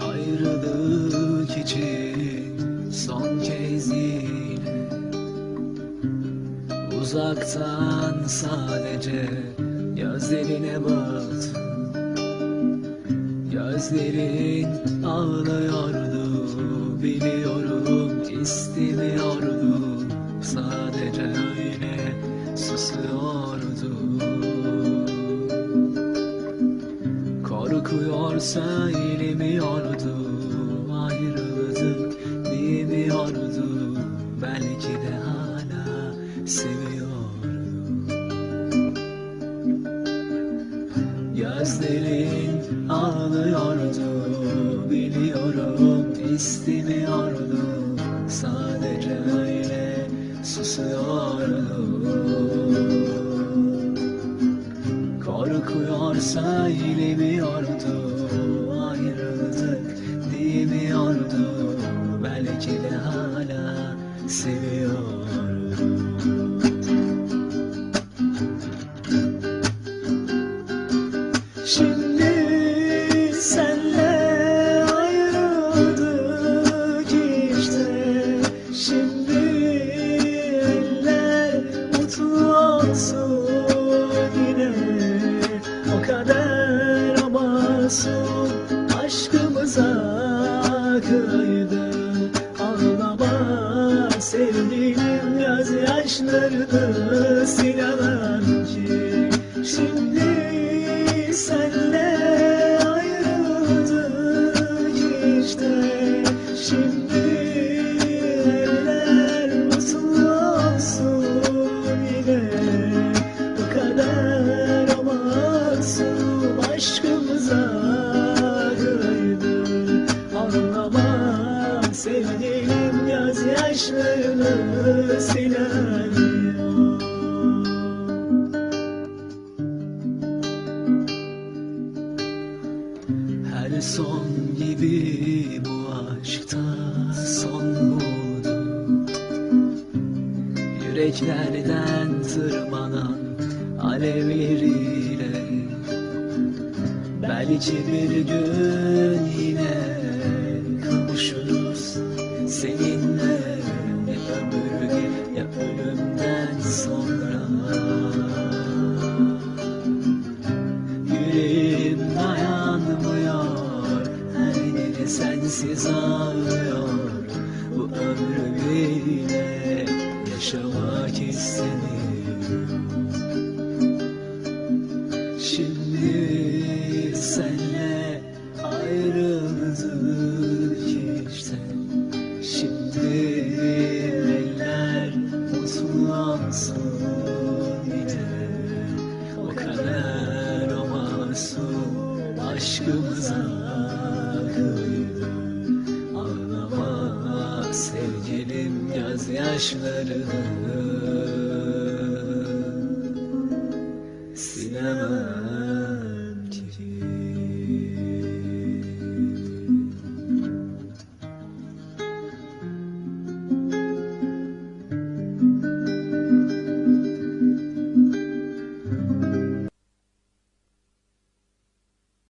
Ayrılık için son kez Uzaktan sadece gözlerine baktım Gözlerin ağlıyordu biliyorum istemiyordum Sadece susuyordu Korkuyor söylemiyordu Ayrıldık diyemiyordu Belki de hala seviyordu. Gözlerin ağlıyordu Biliyorum istemiyordu Sadece öyle susuyordu Korkuyor söylemiyordu Ayrıldık diyemiyordu Belki de hala seviyordu Şimdi O kadar masum aşkımıza kıydı Ağlama sevgilim gözyaşlarını silemem sevgilim gözyaşlarını silemiyor Her son gibi bu aşkta son buldu Yüreklerden tırmanan alevleriyle. Belki bir gün yine sensiz ağlıyor. Bu ömrü bile yaşamak istemiyorum Gözyaşlarını